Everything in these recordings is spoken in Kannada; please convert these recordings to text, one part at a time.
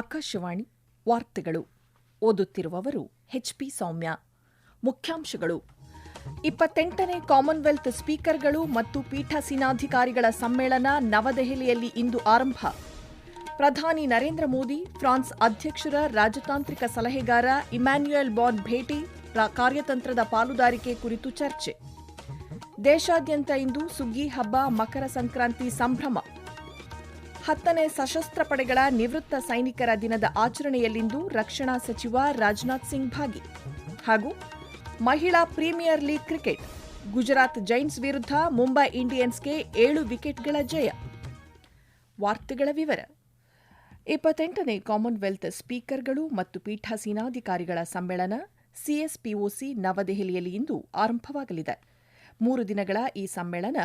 ಆಕಾಶವಾಣಿ ವಾರ್ತೆಗಳು. ಓದುತ್ತಿರುವವರು ಎಚ್ಪಿ ಸೌಮ್ಯ. ಮುಖ್ಯಾಂಶಗಳು. ಇಪ್ಪತ್ತೆಂಟನೇ ಕಾಮನ್ವೆಲ್ತ್ ಸ್ಪೀಕರ್ಗಳು ಮತ್ತು ಪೀಠಾಸೀನಾಧಿಕಾರಿಗಳ ಸಮ್ಮೇಳನ ನವದೆಹಲಿಯಲ್ಲಿ ಇಂದು ಆರಂಭ. ಪ್ರಧಾನಿ ನರೇಂದ್ರ ಮೋದಿ, ಫ್ರಾನ್ಸ್ ಅಧ್ಯಕ್ಷರ ರಾಜತಾಂತ್ರಿಕ ಸಲಹೆಗಾರ ಇಮ್ಯಾನ್ಯುಯಲ್ ಬಾನ್ ಭೇಟಿ ಕಾರ್ಯತಂತ್ರದ ಪಾಲುದಾರಿಕೆ ಕುರಿತು ಚರ್ಚೆ. ದೇಶಾದ್ಯಂತ ಇಂದು ಸುಗ್ಗಿ ಹಬ್ಬ, ಮಕರ ಸಂಕ್ರಾಂತಿ ಸಂಭ್ರಮ. ಹತ್ತನೇ ಸಶಸ್ತ್ರ ಪಡೆಗಳ ನಿವೃತ್ತ ಸೈನಿಕರ ದಿನದ ಆಚರಣೆಯಲ್ಲಿಂದು ರಕ್ಷಣಾ ಸಚಿವ ರಾಜನಾಥ್ ಸಿಂಗ್ ಭಾಗಿ. ಹಾಗೂ ಮಹಿಳಾ premier league cricket, Gujarat giants ವಿರುದ್ಧ ಮುಂಬೈ ಇಂಡಿಯನ್ಸ್ಗೆ ಏಳು ವಿಕೆಟ್ಗಳ ಜಯ. ವಾರ್ತೆಗಳ ವಿವರ. ಇಪ್ಪತ್ತೆಂಟನೇ ಕಾಮನ್ವೆಲ್ತ್ ಸ್ಪೀಕರ್ಗಳು ಮತ್ತು ಪೀಠಾಸೀನಾಧಿಕಾರಿಗಳ ಸಮ್ಮೇಳನ ಸಿಎಸ್ಪಿಒಸಿ ನವದೆಹಲಿಯಲ್ಲಿ ಇಂದು ಆರಂಭವಾಗಲಿದೆ. ಮೂರು ದಿನಗಳ ಈ ಸಮ್ಮೇಳನ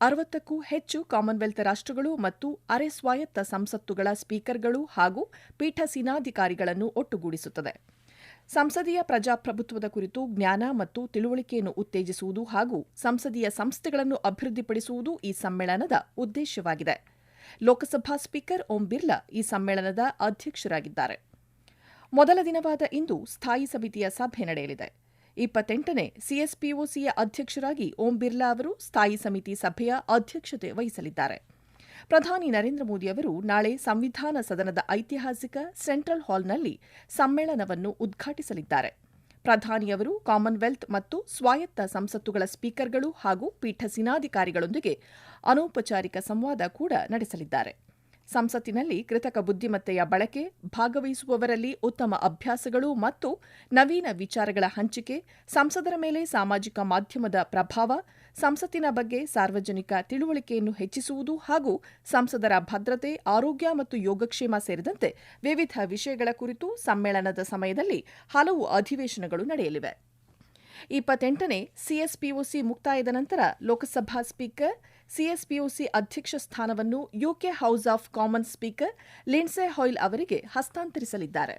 ಅರವತ್ತಕ್ಕೂ ಹೆಚ್ಚು ಕಾಮನ್ವೆಲ್ತ್ ರಾಷ್ಟ್ರಗಳು ಮತ್ತು ಅರೆ ಸ್ವಾಯತ್ತ ಸಂಸತ್ತುಗಳ ಸ್ಪೀಕರ್ಗಳು ಹಾಗೂ ಪೀಠಾಸೀನಾಧಿಕಾರಿಗಳನ್ನು ಒಟ್ಟುಗೂಡಿಸುತ್ತದೆ. ಸಂಸದೀಯ ಪ್ರಜಾಪ್ರಭುತ್ವದ ಕುರಿತು ಜ್ಞಾನ ಮತ್ತು ತಿಳುವಳಿಕೆಯನ್ನು ಉತ್ತೇಜಿಸುವುದು ಹಾಗೂ ಸಂಸದೀಯ ಸಂಸ್ಥೆಗಳನ್ನು ಅಭಿವೃದ್ಧಿಪಡಿಸುವುದು ಈ ಸಮ್ಮೇಳನದ ಉದ್ದೇಶವಾಗಿದೆ. ಲೋಕಸಭಾ ಸ್ಪೀಕರ್ ಓಂ ಬಿರ್ಲಾ ಈ ಸಮ್ಮೇಳನದ ಅಧ್ಯಕ್ಷರಾಗಿದ್ದಾರೆ. ಮೊದಲ ದಿನವಾದ ಇಂದು ಸ್ಥಾಯಿ ಸಮಿತಿಯ ಸಭೆ ನಡೆಯಲಿದೆ. ಇಪ್ಪತ್ತೆಂಟನೇ ಸಿಎಸ್ಪಿಒಸಿಯ ಅಧ್ಯಕ್ಷರಾಗಿ ಓಂ ಬಿರ್ಲಾ ಅವರು ಸ್ಥಾಯಿ ಸಮಿತಿ ಸಭೆಯ ಅಧ್ಯಕ್ಷತೆ ವಹಿಸಲಿದ್ದಾರೆ. ಪ್ರಧಾನಿ ನರೇಂದ್ರ ಮೋದಿ ಅವರು ನಾಳೆ ಸಂವಿಧಾನ ಸದನದ ಐತಿಹಾಸಿಕ ಸೆಂಟ್ರಲ್ ಹಾಲ್ನಲ್ಲಿ ಸಮ್ಮೇಳನವನ್ನು ಉದ್ಘಾಟಿಸಲಿದ್ದಾರೆ. ಪ್ರಧಾನಿಯವರು ಕಾಮನ್ವೆಲ್ತ್ ಮತ್ತು ಸ್ವಾಯತ್ತ ಸಂಸತ್ತುಗಳ ಸ್ಪೀಕರ್ಗಳು ಹಾಗೂ ಪೀಠ ಸೇನಾಧಿಕಾರಿಗಳೊಂದಿಗೆ ಅನೌಪಚಾರಿಕ ಸಂವಾದ ಕೂಡ ನಡೆಸಲಿದ್ದಾರೆ. ಸಂಸತ್ತಿನಲ್ಲಿ ಕೃತಕ ಬುದ್ಧಿಮತ್ತೆಯ ಬಳಕೆ ಭಾಗವಹಿಸುವವರಲ್ಲಿ ಉತ್ತಮ ಅಭ್ಯಾಸಗಳು ಮತ್ತು ನವೀನ ವಿಚಾರಗಳ ಹಂಚಿಕೆ, ಸಂಸದರ ಮೇಲೆ ಸಾಮಾಜಿಕ ಮಾಧ್ಯಮದ ಪ್ರಭಾವ, ಸಂಸತ್ತಿನ ಬಗ್ಗೆ ಸಾರ್ವಜನಿಕ ತಿಳುವಳಿಕೆಯನ್ನು ಹೆಚ್ಚಿಸುವುದು ಹಾಗೂ ಸಂಸದರ ಭದ್ರತೆ, ಆರೋಗ್ಯ ಮತ್ತು ಯೋಗಕ್ಷೇಮ ಸೇರಿದಂತೆ ವಿವಿಧ ವಿಷಯಗಳ ಕುರಿತು ಸಮ್ಮೇಳನದ ಸಮಯದಲ್ಲಿ ಹಲವು ಅಧಿವೇಶನಗಳು ನಡೆಯಲಿವೆ. ಇಪ್ಪತ್ತೆಂಟನೇ ಸಿಎಸ್ಪಿಒಸಿ ಮುಕ್ತಾಯದ ನಂತರ ಲೋಕಸಭಾ ಸ್ಪೀಕರ್ ಸಿಎಸ್ಪಿಒಸಿ ಅಧ್ಯಕ್ಷ ಸ್ಥಾನವನ್ನು UK house of common speaker Lindsay Hoyle ಅವರಿಗೆ ಹಸ್ತಾಂತರಿಸಲಿದ್ದಾರೆ.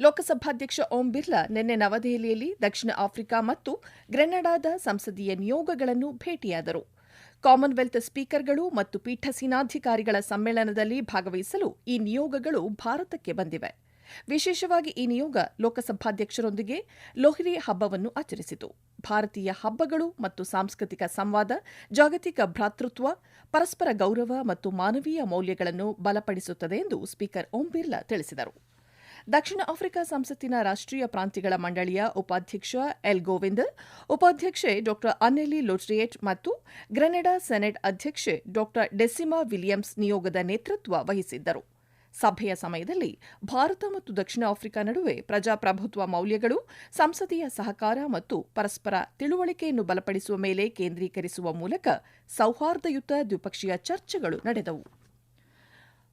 ಲೋಕಸಭಾಧ್ಯಕ್ಷ ಓಂ ಬಿರ್ಲಾ ನಿನ್ನೆ ನವದೆಹಲಿಯಲ್ಲಿ ದಕ್ಷಿಣ ಆಫ್ರಿಕಾ ಮತ್ತು ಗ್ರೆನಡಾದ ಸಂಸದೀಯ ನಿಯೋಗಗಳನ್ನು ಭೇಟಿಯಾದರು. ಕಾಮನ್ವೆಲ್ತ್ ಸ್ಪೀಕರ್ಗಳು ಮತ್ತು ಪೀಠಾಸೀನಾಧಿಕಾರಿಗಳ ಸಮ್ಮೇಳನದಲ್ಲಿ ಭಾಗವಹಿಸಲು ಈ ನಿಯೋಗಗಳು ಭಾರತಕ್ಕೆ ಬಂದಿವೆ. ವಿಶೇಷವಾಗಿ ಈ ನಿಯೋಗ ಲೋಕಸಭಾಧ್ಯಕ್ಷರೊಂದಿಗೆ ಲೋಹ್ರಿ ಹಬ್ಬವನ್ನು ಆಚರಿಸಿತು. ಭಾರತೀಯ ಹಬ್ಬಗಳು ಮತ್ತು ಸಾಂಸ್ಕೃತಿಕ ಸಂವಾದ, ಜಾಗತಿಕ ಭ್ರಾತೃತ್ವ, ಪರಸ್ಪರ ಗೌರವ ಮತ್ತು ಮಾನವೀಯ ಮೌಲ್ಯಗಳನ್ನು ಬಲಪಡಿಸುತ್ತದೆ ಎಂದು ಸ್ಪೀಕರ್ ಓಂ ಬಿರ್ಲಾ ತಿಳಿಸಿದರು. ದಕ್ಷಿಣ ಆಫ್ರಿಕಾ ಸಂಸತ್ತಿನ ರಾಷ್ಟ್ರೀಯ ಪ್ರಾಂತ್ಯಗಳ ಮಂಡಳಿಯ ಉಪಾಧ್ಯಕ್ಷ ಎಲ್ ಗೋವಿಂದ್, ಉಪಾಧ್ಯಕ್ಷೆ ಡಾ ಅನೆಲಿ ಲೋಟ್ರಿಯೇಟ್ ಮತ್ತು ಗ್ರೆನೆಡಾ ಸೆನೆಟ್ ಅಧ್ಯಕ್ಷೆ ಡಾ ಡೆಸಿಮಾ ವಿಲಿಯಮ್ಸ್ ನಿಯೋಗದ ನೇತೃತ್ವ ವಹಿಸಿದ್ದರು. ಸಭೆಯ ಸಮಯದಲ್ಲಿ ಭಾರತ ಮತ್ತು ದಕ್ಷಿಣ ಆಫ್ರಿಕಾ ನಡುವೆ ಪ್ರಜಾಪ್ರಭುತ್ವ ಮೌಲ್ಯಗಳು, ಸಂಸದೀಯ ಸಹಕಾರ ಮತ್ತು ಪರಸ್ಪರ ತಿಳುವಳಿಕೆಯನ್ನು ಬಲಪಡಿಸುವ ಮೇಲೆ ಕೇಂದ್ರೀಕರಿಸುವ ಮೂಲಕ ಸೌಹಾರ್ದಯುತ ದ್ವಿಪಕ್ಷೀಯ ಚರ್ಚೆಗಳು ನಡೆದವು.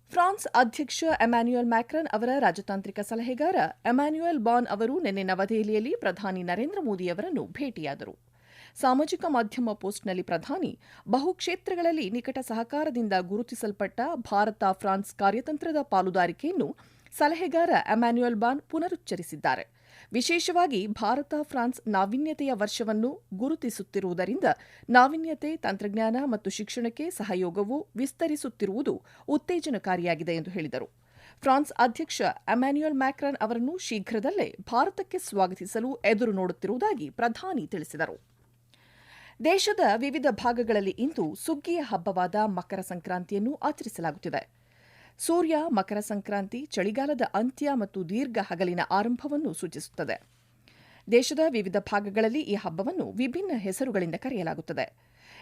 ಫ್ರಾನ್ಸ್ ಅಧ್ಯಕ್ಷ ಎಮ್ಯಾನ್ಯುಯಲ್ ಮ್ಯಾಕ್ರನ್ ಅವರ ರಾಜತಾಂತ್ರಿಕ ಸಲಹೆಗಾರ ಎಮ್ಯಾನ್ಯುಯಲ್ ಬಾನ್ ಅವರು ನಿನ್ನೆ ನವದೆಹಲಿಯಲ್ಲಿ ಪ್ರಧಾನಿ ನರೇಂದ್ರ ಮೋದಿ ಅವರನ್ನು ಭೇಟಿಯಾದರು. ಸಾಮಾಜಿಕ ಮಾಧ್ಯಮ ಪೋಸ್ಟ್ನಲ್ಲಿ ಪ್ರಧಾನಿ, ಬಹು ಕ್ಷೇತ್ರಗಳಲ್ಲಿ ನಿಕಟ ಸಹಕಾರದಿಂದ ಗುರುತಿಸಲ್ಪಟ್ಟ ಭಾರತ ಫ್ರಾನ್ಸ್ ಕಾರ್ಯತಂತ್ರದ ಪಾಲುದಾರಿಕೆಯನ್ನು ಸಲಹೆಗಾರ ಅಮ್ಯಾನ್ಯುಯಲ್ ಬಾನ್ ಪುನರುಚ್ಚರಿಸಿದ್ದಾರೆ. ವಿಶೇಷವಾಗಿ ಭಾರತ ಫ್ರಾನ್ಸ್ ನಾವೀನ್ಯತೆಯ ವರ್ಷವನ್ನು ಗುರುತಿಸುತ್ತಿರುವುದರಿಂದ ನಾವೀನ್ಯತೆ, ತಂತ್ರಜ್ಞಾನ ಮತ್ತು ಶಿಕ್ಷಣಕ್ಕೆ ಸಹಯೋಗವು ವಿಸ್ತರಿಸುತ್ತಿರುವುದು ಉತ್ತೇಜನಕಾರಿಯಾಗಿದೆ ಎಂದು ಹೇಳಿದರು. ಫ್ರಾನ್ಸ್ ಅಧ್ಯಕ್ಷ ಅಮ್ಯಾನ್ಯುಯಲ್ ಮ್ಯಾಕ್ರನ್ ಅವರನ್ನು ಶೀಘ್ರದಲ್ಲೇ ಭಾರತಕ್ಕೆ ಸ್ವಾಗತಿಸಲು ಎದುರು ನೋಡುತ್ತಿರುವುದಾಗಿ ಪ್ರಧಾನಿ ತಿಳಿಸಿದರು. ದೇಶದ ವಿವಿಧ ಭಾಗಗಳಲ್ಲಿ ಇಂದು ಸುಗ್ಗಿಯ ಹಬ್ಬವಾದ ಮಕರ ಸಂಕ್ರಾಂತಿಯನ್ನು ಆಚರಿಸಲಾಗುತ್ತಿದೆ. ಸೂರ್ಯ, ಮಕರ ಸಂಕ್ರಾಂತಿ, ಚಳಿಗಾಲದ ಅಂತ್ಯ ಮತ್ತು ದೀರ್ಘ ಹಗಲಿನ ಆರಂಭವನ್ನು ಸೂಚಿಸುತ್ತದೆ. ದೇಶದ ವಿವಿಧ ಭಾಗಗಳಲ್ಲಿ ಈ ಹಬ್ಬವನ್ನು ವಿಭಿನ್ನ ಹೆಸರುಗಳಿಂದ ಕರೆಯಲಾಗುತ್ತದೆ.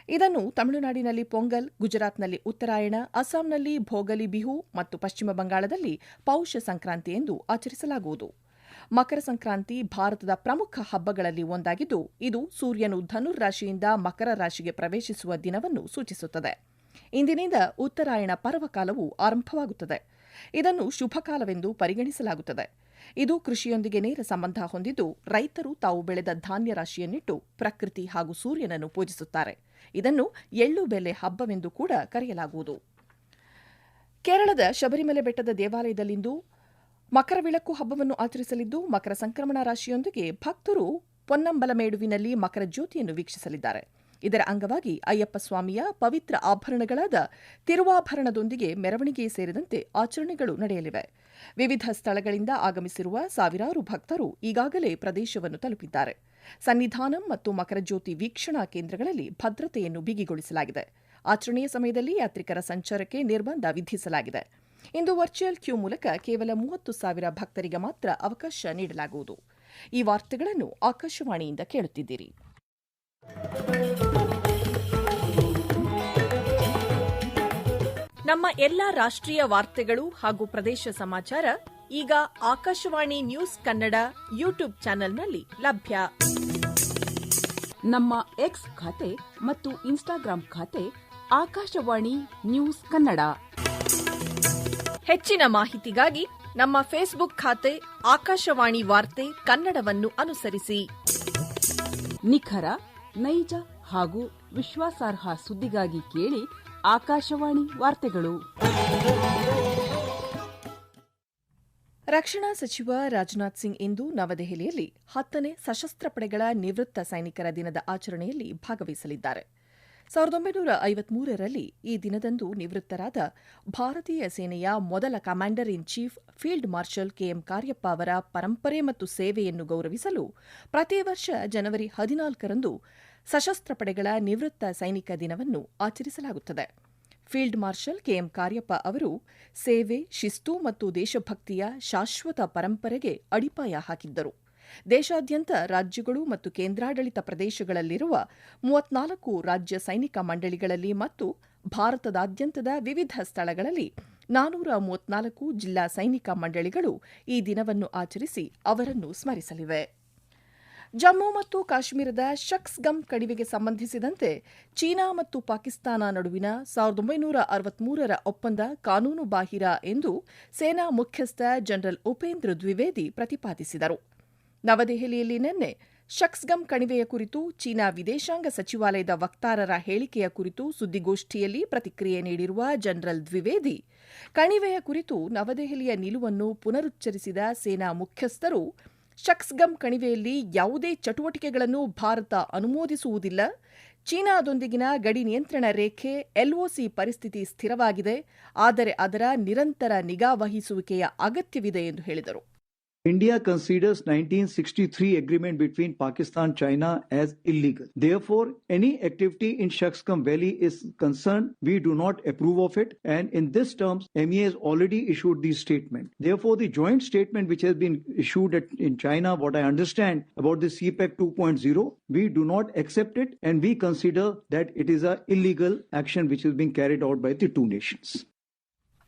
ಇದನ್ನು ತಮಿಳುನಾಡಿನಲ್ಲಿ ಪೊಂಗಲ್, ಗುಜರಾತ್ನಲ್ಲಿ ಉತ್ತರಾಯಣ, ಅಸ್ಸಾಂನಲ್ಲಿ ಭೋಗಲಿ ಬಿಹು ಮತ್ತು ಪಶ್ಚಿಮ ಬಂಗಾಳದಲ್ಲಿ ಪೌಷ ಸಂಕ್ರಾಂತಿ ಎಂದು ಆಚರಿಸಲಾಗುವುದು. ಮಕರ ಸಂಕ್ರಾಂತಿ ಭಾರತದ ಪ್ರಮುಖ ಹಬ್ಬಗಳಲ್ಲಿ ಒಂದಾಗಿದ್ದು, ಇದು ಸೂರ್ಯನು ಧನುರ್ ರಾಶಿಯಿಂದ ಮಕರ ರಾಶಿಗೆ ಪ್ರವೇಶಿಸುವ ದಿನವನ್ನು ಸೂಚಿಸುತ್ತದೆ. ಇಂದಿನಿಂದ ಉತ್ತರಾಯಣ ಪರ್ವಕಾಲವು ಆರಂಭವಾಗುತ್ತದೆ. ಇದನ್ನು ಶುಭಕಾಲವೆಂದು ಪರಿಗಣಿಸಲಾಗುತ್ತದೆ. ಇದು ಕೃಷಿಯೊಂದಿಗೆ ನೇರ ಸಂಬಂಧ ಹೊಂದಿದ್ದು, ರೈತರು ತಾವು ಬೆಳೆದ ಧಾನ್ಯ ರಾಶಿಯನ್ನಿಟ್ಟು ಪ್ರಕೃತಿ ಹಾಗೂ ಸೂರ್ಯನನ್ನು ಪೂಜಿಸುತ್ತಾರೆ. ಇದನ್ನು ಎಳ್ಳು ಬೆಲೆ ಹಬ್ಬವೆಂದು ಕೂಡ ಕರೆಯಲಾಗುವುದು. ಕೇರಳದ ಶಬರಿಮಲೆ ಬೆಟ್ಟದ ದೇವಾಲಯದಲ್ಲಿಂದು ಮಕರ ವಿಳಕ್ಕು ಹಬ್ಬವನ್ನು ಆಚರಿಸಲಿದ್ದು ಮಕರ ಸಂಕ್ರಮಣ ರಾಶಿಯೊಂದಿಗೆ ಭಕ್ತರು ಪೊನ್ನಂಬಲಮೇಡುವಿನಲ್ಲಿ ಮಕರ ಜ್ಯೋತಿಯನ್ನು ವೀಕ್ಷಿಸಲಿದ್ದಾರೆ. ಇದರ ಅಂಗವಾಗಿ ಅಯ್ಯಪ್ಪ ಸ್ವಾಮಿಯ ಪವಿತ್ರ ಆಭರಣಗಳಾದ ತಿರುವಾಭರಣದೊಂದಿಗೆ ಮೆರವಣಿಗೆ ಸೇರಿದಂತೆ ಆಚರಣೆಗಳು ನಡೆಯಲಿವೆ. ವಿವಿಧ ಸ್ಥಳಗಳಿಂದ ಆಗಮಿಸಿರುವ ಸಾವಿರಾರು ಭಕ್ತರು ಈಗಾಗಲೇ ಪ್ರದೇಶವನ್ನು ತಲುಪಿದ್ದಾರೆ. ಸನ್ನಿಧಾನಂ ಮತ್ತು ಮಕರಜ್ಯೋತಿ ವೀಕ್ಷಣಾ ಕೇಂದ್ರಗಳಲ್ಲಿ ಭದ್ರತೆಯನ್ನು ಬಿಗಿಗೊಳಿಸಲಾಗಿದೆ. ಆಚರಣೆಯ ಸಮಯದಲ್ಲಿ ಯಾತ್ರಿಕರ ಸಂಚಾರಕ್ಕೆ ನಿರ್ಬಂಧ ವಿಧಿಸಲಾಗಿದೆ. ಇಂದು ವರ್ಚುವಲ್ ಕ್ಯೂ ಮೂಲಕ ಕೇವಲ ಮೂವತ್ತು ಸಾವಿರ ಭಕ್ತರಿಗೆ ಮಾತ್ರ ಅವಕಾಶ ನೀಡಲಾಗುವುದು. ಈ ವಾರ್ತೆಗಳನ್ನು ಆಕಾಶವಾಣಿಯಿಂದ ಕೇಳುತ್ತಿದ್ದೀರಿ. ನಮ್ಮ ಎಲ್ಲ ರಾಷ್ಟ್ರೀಯ ವಾರ್ತೆಗಳು ಹಾಗೂ ಪ್ರದೇಶ ಸಮಾಚಾರ ಈಗ ಆಕಾಶವಾಣಿ ನ್ಯೂಸ್ ಕನ್ನಡ ಯೂಟ್ಯೂಬ್ ಚಾನೆಲ್ನಲ್ಲಿ ಲಭ್ಯ. ನಮ್ಮ ಎಕ್ಸ್ ಖಾತೆ ಮತ್ತು ಇನ್ಸ್ಟಾಗ್ರಾಂ ಖಾತೆ ಆಕಾಶವಾಣಿ ನ್ಯೂಸ್ ಕನ್ನಡ. ಹೆಚ್ಚಿನ ಮಾಹಿತಿಗಾಗಿ ನಮ್ಮ ಫೇಸ್ಬುಕ್ ಖಾತೆ ಆಕಾಶವಾಣಿ ವಾರ್ತೆ ಕನ್ನಡವನ್ನು ಅನುಸರಿಸಿ. ನಿಖರ ನೈಜ ಹಾಗೂ ವಿಶ್ವಾಸಾರ್ಹ ಸುದ್ದಿಗಾಗಿ ಕೇಳಿ ಆಕಾಶವಾಣಿ ವಾರ್ತೆಗಳು. ರಕ್ಷಣಾ ಸಚಿವ ರಾಜನಾಥ್ ಸಿಂಗ್ ಇಂದು ನವದೆಹಲಿಯಲ್ಲಿ ಹತ್ತನೇ ಸಶಸ್ತ್ರ ಪಡೆಗಳ ನಿವೃತ್ತ ಸೈನಿಕರ ದಿನದ ಆಚರಣೆಯಲ್ಲಿ ಭಾಗವಹಿಸಲಿದ್ದಾರೆ. ಸಾವಿರದ ಒಂಬೈನೂರ ಐವತ್ಮೂರರಲ್ಲಿ ಈ ದಿನದಂದು ನಿವೃತ್ತರಾದ ಭಾರತೀಯ ಸೇನೆಯ ಮೊದಲ commander in chief field marshal KM Cariappa ಅವರ ಪರಂಪರೆ ಮತ್ತು ಸೇವೆಯನ್ನು ಗೌರವಿಸಲು ಪ್ರತಿ ವರ್ಷ ಜನವರಿ ಹದಿನಾಲ್ಕರಂದು ಸಶಸ್ತ್ರ ಪಡೆಗಳ ನಿವೃತ್ತ ಸೈನಿಕ ದಿನವನ್ನು ಆಚರಿಸಲಾಗುತ್ತದೆ. ಫೀಲ್ಡ್ ಮಾರ್ಷಲ್ ಕೆಎಂ ಕಾರ್ಯಪ್ಪ ಅವರು ಸೇವೆ, ಶಿಸ್ತು ಮತ್ತು ದೇಶಭಕ್ತಿಯ ಶಾಶ್ವತ ಪರಂಪರೆಗೆ ಅಡಿಪಾಯ ಹಾಕಿದ್ದರು. ದೇಶಾದ್ಯಂತ ರಾಜ್ಯಗಳು ಮತ್ತು ಕೇಂದ್ರಾಡಳಿತ ಪ್ರದೇಶಗಳಲ್ಲಿರುವ ಮೂವತ್ನಾಲ್ಕು ರಾಜ್ಯ ಸೈನಿಕ ಮಂಡಳಿಗಳಲ್ಲಿ ಮತ್ತು ಭಾರತದಾದ್ಯಂತದ ವಿವಿಧ ಸ್ಥಳಗಳಲ್ಲಿ ನಾನೂರ ಮೂವತ್ನಾಲ್ಕು ಜಿಲ್ಲಾ ಸೈನಿಕ ಮಂಡಳಿಗಳು ಈ ದಿನವನ್ನು ಆಚರಿಸಿ ಅವರನ್ನು ಸ್ಮರಿಸಲಿವೆ. ಜಮ್ಮು ಮತ್ತು ಕಾಶ್ಮೀರದ ಶಕ್ಸ್ಗಮ್ ಕಣಿವೆಗೆ ಸಂಬಂಧಿಸಿದಂತೆ ಚೀನಾ ಮತ್ತು ಪಾಕಿಸ್ತಾನ ನಡುವಿನ ಸಾವಿರದ ಒಂಬೈನೂರ ಅರವತ್ಮೂರರ ಒಪ್ಪಂದ ಕಾನೂನುಬಾಹಿರ ಎಂದು ಸೇನಾ ಮುಖ್ಯಸ್ಥ ಜನರಲ್ ಉಪೇಂದ್ರ ದ್ವಿವೇದಿ ಪ್ರತಿಪಾದಿಸಿದರು. ನವದೆಹಲಿಯಲ್ಲಿ ನಿನ್ನೆ ಶಕ್ಸ್ಗಮ್ ಕಣಿವೆಯ ಕುರಿತು ಚೀನಾ ವಿದೇಶಾಂಗ ಸಚಿವಾಲಯದ ವಕ್ತಾರರ ಹೇಳಿಕೆಯ ಕುರಿತು ಸುದ್ದಿಗೋಷ್ಠಿಯಲ್ಲಿ ಪ್ರತಿಕ್ರಿಯೆ ನೀಡಿರುವ ಜನರಲ್ ದ್ವಿವೇದಿ, ಕಣಿವೆಯ ಕುರಿತು ನವದೆಹಲಿಯ ನಿಲುವನ್ನು ಪುನರುಚ್ಚರಿಸಿದ ಸೇನಾ ಮುಖ್ಯಸ್ಥರು, ಶಕ್ಸ್ಗಮ್ ಕಣಿವೆಯಲ್ಲಿ ಯಾವುದೇ ಚಟುವಟಿಕೆಗಳನ್ನು ಭಾರತ ಅನುಮೋದಿಸುವುದಿಲ್ಲ, ಚೀನಾದೊಂದಿಗಿನ ಗಡಿ ನಿಯಂತ್ರಣ ರೇಖೆ ಎಲ್ಒಸಿ ಪರಿಸ್ಥಿತಿ ಸ್ಥಿರವಾಗಿದೆ, ಆದರೆ ಅದರ ನಿರಂತರ ನಿಗಾ ವಹಿಸುವಿಕೆಯ ಅಗತ್ಯವಿದೆ ಎಂದು ಹೇಳಿದರು. India considers 1963 agreement between Pakistan China as illegal. Therefore, any activity in Shaksgam Valley is concerned. We do not approve of it. And in this terms, MEA has already issued the statement. Therefore, the joint statement which has been issued at, in China, what I understand about the CPEC 2.0, we do not accept it and we consider that it is a illegal action which is being carried out by the two nations.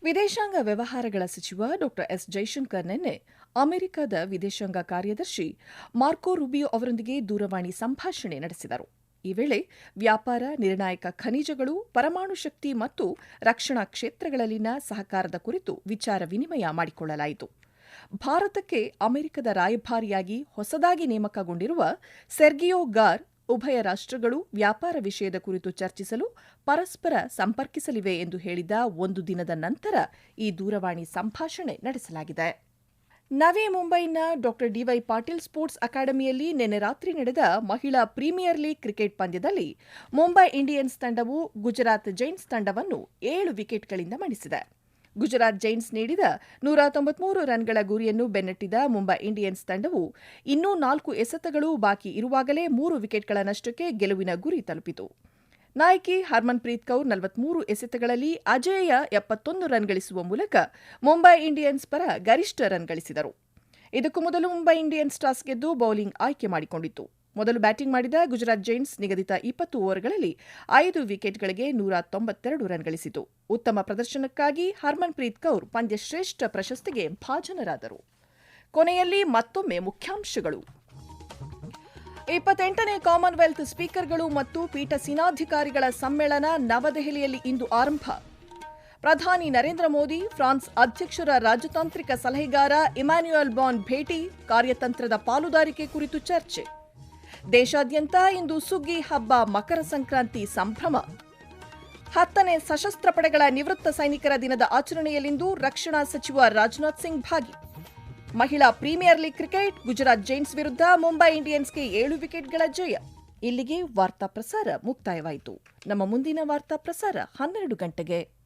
ವಿದೇಶಾಂಗ ವ್ಯವಹಾರಗಳ ಸಚಿವ ಡಾ ಎಸ್ ಜೈಶಂಕರ್ ನಿನ್ನೆ ಅಮೆರಿಕದ ವಿದೇಶಾಂಗ ಕಾರ್ಯದರ್ಶಿ ಮಾರ್ಕೋ ರುಬಿಯೋ ಅವರೊಂದಿಗೆ ದೂರವಾಣಿ ಸಂಭಾಷಣೆ ನಡೆಸಿದರು. ಈ ವೇಳೆ ವ್ಯಾಪಾರ, ನಿರ್ಣಾಯಕ ಖನಿಜಗಳು, ಪರಮಾಣು ಶಕ್ತಿ ಮತ್ತು ರಕ್ಷಣಾ ಕ್ಷೇತ್ರಗಳಲ್ಲಿನ ಸಹಕಾರದ ಕುರಿತು ವಿಚಾರ ವಿನಿಮಯ ಮಾಡಿಕೊಳ್ಳಲಾಯಿತು. ಭಾರತಕ್ಕೆ ಅಮೆರಿಕದ ರಾಯಭಾರಿಯಾಗಿ ಹೊಸದಾಗಿ ನೇಮಕಗೊಂಡಿರುವ ಸೆರ್ಗಿಯೋ ಗಾರ್ ಉಭಯ ರಾಷ್ಟ್ರಗಳು ವ್ಯಾಪಾರ ವಿಷಯದ ಕುರಿತು ಚರ್ಚಿಸಲು ಪರಸ್ಪರ ಸಂಪರ್ಕಿಸಲಿವೆ ಎಂದು ಹೇಳಿದ ಒಂದು ದಿನದ ನಂತರ ಈ ದೂರವಾಣಿ ಸಂಭಾಷಣೆ ನಡೆಸಲಾಗಿದೆ. ನವಿ ಮುಂಬೈನ ಡಾ ಡಿವೈ ಪಾಟೀಲ್ ಸ್ಪೋರ್ಟ್ಸ್ ಅಕಾಡೆಮಿಯಲ್ಲಿ ನಿನ್ನೆ ರಾತ್ರಿ ನಡೆದ ಮಹಿಳಾ ಪ್ರೀಮಿಯರ್ ಲೀಗ್ ಕ್ರಿಕೆಟ್ ಪಂದ್ಯದಲ್ಲಿ ಮುಂಬೈ ಇಂಡಿಯನ್ಸ್ ತಂಡವು ಗುಜರಾತ್ ಜೈಂಟ್ಸ್ ತಂಡವನ್ನು ಏಳು ವಿಕೆಟ್ಗಳಿಂದ ಮಣಿಸಿದೆ. ಗುಜರಾತ್ ಜೈಂಟ್ಸ್ ನೀಡಿದ ನೂರ ತೊಂಬತ್ಮೂರು ರನ್ಗಳ ಗುರಿಯನ್ನು ಬೆನ್ನಟ್ಟಿದ ಮುಂಬೈ ಇಂಡಿಯನ್ಸ್ ತಂಡವು ಇನ್ನೂ ನಾಲ್ಕು ಎಸೆತಗಳು ಬಾಕಿ ಇರುವಾಗಲೇ ಮೂರು ವಿಕೆಟ್ಗಳ ನಷ್ಟಕ್ಕೆ ಗೆಲುವಿನ ಗುರಿ ತಲುಪಿತು. ನಾಯಕಿ, ಹರ್ಮನ್ಪ್ರೀತ್ ಕೌರ್ ನಲವತ್ಮೂರು ಎಸೆತಗಳಲ್ಲಿ ಅಜೇಯ ಎಪ್ಪತ್ತೊಂದು ರನ್ ಗಳಿಸುವ ಮೂಲಕ ಮುಂಬೈ ಇಂಡಿಯನ್ಸ್ ಪರ ಗರಿಷ್ಠ ರನ್ ಗಳಿಸಿದರು. ಇದಕ್ಕೂ ಮೊದಲು ಮುಂಬೈ ಇಂಡಿಯನ್ಸ್ ಟಾಸ್ ಗೆದ್ದು ಬೌಲಿಂಗ್ ಆಯ್ಕೆ ಮಾಡಿಕೊಂಡಿತ್ತು. ಮೊದಲು ಬ್ಯಾಟಿಂಗ್ ಮಾಡಿದ ಗುಜರಾತ್ ಜೈಂಟ್ಸ್ ನಿಗದಿತ ಇಪ್ಪತ್ತು ಓವರ್ಗಳಲ್ಲಿ ಐದು ವಿಕೆಟ್ಗಳಿಗೆ ನೂರ ತೊಂಬತ್ತೆರಡು ರನ್ ಗಳಿಸಿತು. ಉತ್ತಮ ಪ್ರದರ್ಶನಕ್ಕಾಗಿ ಹರ್ಮನ್ಪ್ರೀತ್ ಕೌರ್ ಪಂದ್ಯಶ್ರೇಷ್ಠ ಪ್ರಶಸ್ತಿಗೆ ಭಾಜನರಾದರು. ಕೊನೆಯಲ್ಲಿ ಮತ್ತೊಮ್ಮೆ ಮುಖ್ಯಾಂಶಗಳು. ಇಪ್ಪತ್ತೆಂಟನೇ ಕಾಮನ್ವೆಲ್ತ್ ಸ್ಪೀಕರ್ಗಳು ಮತ್ತು ಪೀಠ ಪೀಠಸೀನಾಧಿಕಾರಿಗಳ ಸಮ್ಮೇಳನ ನವದೆಹಲಿಯಲ್ಲಿ ಇಂದು ಆರಂಭ. ಪ್ರಧಾನಿ ನರೇಂದ್ರ ಮೋದಿ, ಫ್ರಾನ್ಸ್ ಅಧ್ಯಕ್ಷರ ರಾಜತಾಂತ್ರಿಕ ಸಲಹೆಗಾರ ಇಮ್ಯಾನ್ಯುಯಲ್ ಬಾನ್ ಭೇಟಿ, ಕಾರ್ಯತಂತ್ರದ ಪಾಲುದಾರಿಕೆ ಕುರಿತು ಚರ್ಚೆ. ದೇಶಾದ್ಯಂತ ಇಂದು ಸುಗ್ಗಿ ಹಬ್ಬ ಮಕರ ಸಂಕ್ರಾಂತಿ ಸಂಭ್ರಮ. ಹತ್ತನೇ ಸಶಸ್ತ್ರ ಪಡೆಗಳ ನಿವೃತ್ತ ಸೈನಿಕರ ದಿನದ ಆಚರಣೆಯಲ್ಲಿಂದು ರಕ್ಷಣಾ ಸಚಿವ ರಾಜನಾಥ್ ಸಿಂಗ್ ಭಾಗಿ. ಮಹಿಳಾ premier league cricket, Gujarat giants ವಿರುದ್ಧ ಮುಂಬೈ ಇಂಡಿಯನ್ಸ್ಗೆ ಏಳು ವಿಕೆಟ್ಗಳ ಜಯ. ಇಲ್ಲಿಗೆ ವಾರ್ತಾ ಪ್ರಸಾರ ಮುಕ್ತಾಯವಾಯಿತು. ನಮ್ಮ ಮುಂದಿನ ವಾರ್ತಾ ಪ್ರಸಾರ ಹನ್ನೆರಡು ಗಂಟೆಗೆ.